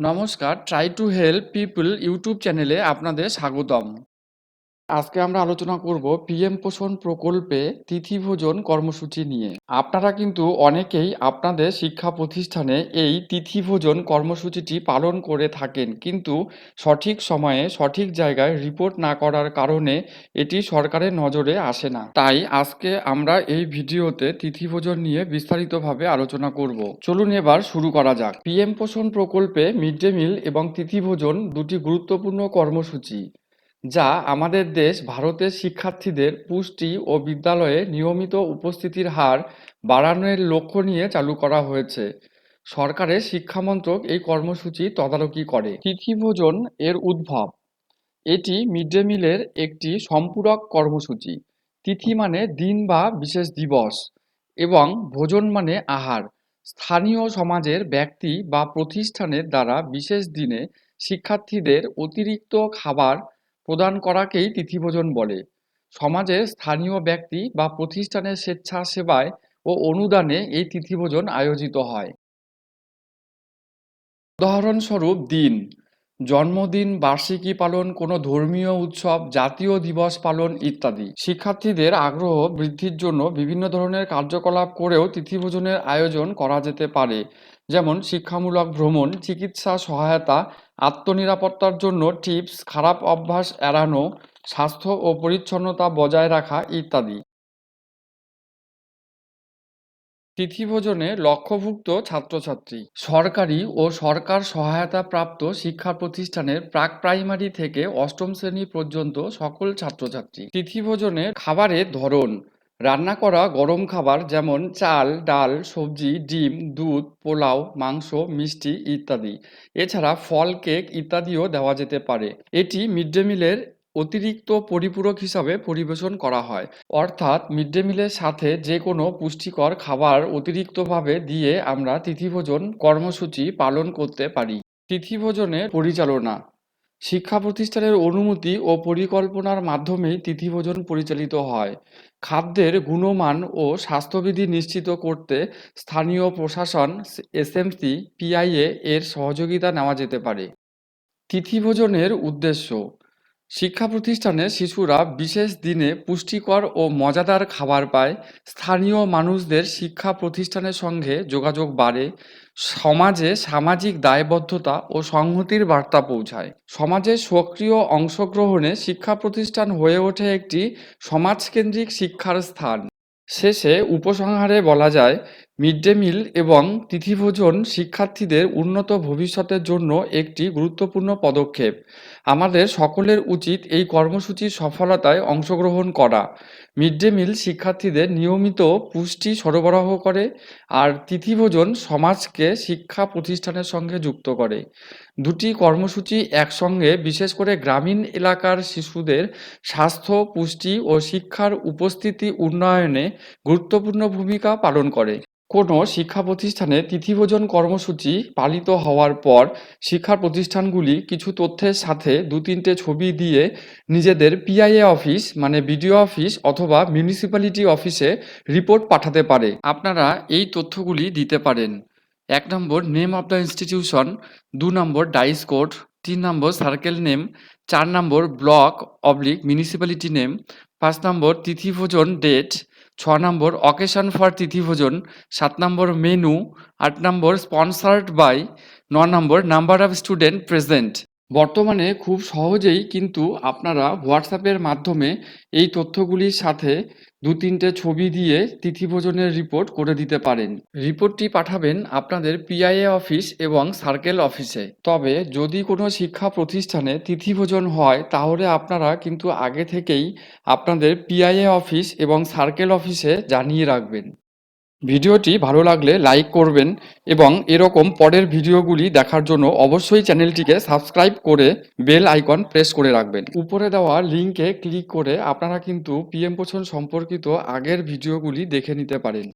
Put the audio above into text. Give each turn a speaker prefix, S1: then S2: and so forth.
S1: নমস্কার try to help people YouTube চ্যানেলে আপনাদের স্বাগতম। আজকে আমরা আলোচনা করব পিএম পোষণ প্রকল্পে তিথিভোজন কর্মসূচি নিয়ে। আপনারা কিন্তু অনেকেই আপনাদের শিক্ষা প্রতিষ্ঠানে এই তিথিভোজন কর্মসূচিটি পালন করে থাকেন, কিন্তু সঠিক সময়ে সঠিক জায়গায় রিপোর্ট না করার কারণে এটি সরকারের নজরে আসে না। তাই আজকে আমরা এই ভিডিওতে তিথিভোজন নিয়ে বিস্তারিতভাবে আলোচনা করব। চলুন এবার শুরু করা যাক। পিএম পোষণ প্রকল্পে মিড ডে মিল এবং তিথিভোজন দুটি গুরুত্বপূর্ণ কর্মসূচি। যা আমাদের দেশ ভারতের শিক্ষার্থীদের পুষ্টি ও বিদ্যালয়ে নিয়মিত উপস্থিতির হার বাড়ানোর লক্ষ্য নিয়ে চালু করা হয়েছে। সরকারের শিক্ষামন্ত্রক এই কর্মসূচি তদারকি করে। তিথিভোজন এর উদ্ভব। এটি মিড ডে মিলের একটি সম্পূরক কর্মসূচি। তিথি মানে দিন বা বিশেষ দিবস এবং ভোজন মানে আহার। স্থানীয় সমাজের ব্যক্তি বা প্রতিষ্ঠানের দ্বারা বিশেষ দিনে শিক্ষার্থীদের অতিরিক্ত খাবার প্রদান করাকেই তিথিভোজন বলে। সমাজে স্থানীয় ব্যক্তি বা প্রতিষ্ঠানের স্বেচ্ছাসেবায় ও অনুদানে এই তিথিভোজন আয়োজিত হয়। উদাহরণস্বরূপ দিন, জন্মদিন, বার্ষিকী পালন, কোনো ধর্মীয় উৎসব, জাতীয় দিবস পালন ইত্যাদি। শিক্ষার্থীদের আগ্রহ বৃদ্ধির জন্য বিভিন্ন ধরনের কার্যকলাপ করেও তিথিভোজনের আয়োজন করা যেতে পারে। যেমন শিক্ষামূলক ভ্রমণ, চিকিৎসা সহায়তা আত্মনিরাপত্তার জন্য টিপস, খারাপ অভ্যাস এড়ানো, স্বাস্থ্য ও পরিচ্ছন্নতা বজায় রাখা ইত্যাদি। তিথিভোজনে লক্ষ্যভুক্ত ছাত্রছাত্রী। সরকারি ও সরকার সহায়তাপ্রাপ্ত শিক্ষা প্রতিষ্ঠানের প্রাক প্রাইমারি থেকে অষ্টম শ্রেণি পর্যন্ত সকল ছাত্রছাত্রী। তিথিভোজনে খাবারের ধরন রান্না করা গরম খাবার যেমন চাল, ডাল, সবজি, ডিম, দুধ, পোলাও, মাংস, মিষ্টি ইত্যাদি। এছাড়া ফল, কেক ইত্যাদিও দেওয়া যেতে পারে। এটি মিড ডে মিলের অতিরিক্ত পরিপূরক হিসাবে পরিবেশন করা হয়। অর্থাৎ মিড ডে মিলের সাথে যে কোনো পুষ্টিকর খাবার অতিরিক্তভাবে দিয়ে আমরা তিথিভোজন কর্মসূচি পালন করতে পারি। তিথিভোজনের পরিচালনা শিক্ষা প্রতিষ্ঠানের অনুমতি ও পরিকল্পনার মাধ্যমেই তিথিভোজন পরিচালিত হয়। খাদ্যের গুণমান ও স্বাস্থ্যবিধি নিশ্চিত করতে স্থানীয় প্রশাসন এসএমসি পিআইএ এর সহযোগিতা নেওয়া যেতে পারে। তিথিভোজনের উদ্দেশ্য শিক্ষা প্রতিষ্ঠানে শিশুরা বিশেষ দিনে পুষ্টিকর ও মজাদার খাবার পায়। স্থানীয় মানুষদের শিক্ষা প্রতিষ্ঠানের সঙ্গে যোগাযোগ বাড়ে। সমাজে সামাজিক দায়বদ্ধতা ও সংহতির বার্তা পৌঁছায়। সমাজে সক্রিয় অংশগ্রহণে শিক্ষা প্রতিষ্ঠান হয়ে ওঠে একটি সমাজকেন্দ্রিক শিক্ষার স্থান। শেষে উপসংহারে বলা যায় মিড ডে মিল এবং তিথিভোজন শিক্ষার্থীদের উন্নত ভবিষ্যতের জন্য একটি গুরুত্বপূর্ণ পদক্ষেপ। আমাদের সকলের উচিত এই কর্মসূচির সফলতায় অংশগ্রহণ করা। মিড ডে মিল শিক্ষার্থীদের নিয়মিত পুষ্টি সরবরাহ করে আর তিথিভোজন সমাজকে শিক্ষা প্রতিষ্ঠানের সঙ্গে যুক্ত করে। দুটি কর্মসূচি একসঙ্গে বিশেষ করে গ্রামীণ এলাকার শিশুদের স্বাস্থ্য, পুষ্টি ও শিক্ষার উপস্থিতি উন্নয়নে গুরুত্বপূর্ণ ভূমিকা পালন করে। কোনো শিক্ষা প্রতিষ্ঠানে তিথিভোজন কর্মসূচি পালিত হওয়ার পর শিক্ষা প্রতিষ্ঠানগুলি কিছু তথ্যের সাথে দু তিনটে ছবি দিয়ে নিজেদের পিআইএ অফিস মানে বিডিও অফিস অথবা মিউনিসিপ্যালিটি অফিসে রিপোর্ট পাঠাতে পারে। আপনারা এই তথ্যগুলি দিতে পারেন। এক নম্বর, নেম অফ দ্য ইনস্টিটিউশন। দু নম্বর, ডাইস কোড। তিন নম্বর, সার্কেল নেম। চার নম্বর, ব্লক অবলিক মিউনিসিপ্যালিটি নেম। পাঁচ নম্বর, তিথিভোজন ডেট। ছ নম্বর অকেশন ফর তিথিভোজন সাত নম্বর মেনু আট নম্বর স্পন্সার্ড বাই ন নম্বর নাম্বার অফ স্টুডেন্ট প্রেজেন্ট বর্তমানে খুব সহজেই কিন্তু আপনারা হোয়াটসঅ্যাপের মাধ্যমে এই তথ্যগুলির সাথে দু তিনটে ছবি দিয়ে তিথিভোজনের রিপোর্ট করে দিতে পারেন। রিপোর্টটি পাঠাবেন আপনাদের পিআইএ অফিস এবং সার্কেল অফিসে তবে যদি কোনো শিক্ষা প্রতিষ্ঠানে তিথিভোজন হয়, তাহলে আপনারা কিন্তু আগে থেকেই আপনাদের পিআইএ অফিস এবং সার্কেল অফিসে জানিয়ে রাখবেন। ভিডিওটি ভালো লাগলে লাইক করবেন এবং এরকম পরের ভিডিওগুলি দেখার জন্য অবশ্যই চ্যানেলটিকে সাবস্ক্রাইব করে বেল আইকন প্রেস করে রাখবেন। উপরে দেওয়া লিঙ্কে ক্লিক করে আপনারা কিন্তু পিএম পোষণ সম্পর্কিত আগের ভিডিওগুলি দেখে নিতে পারেন।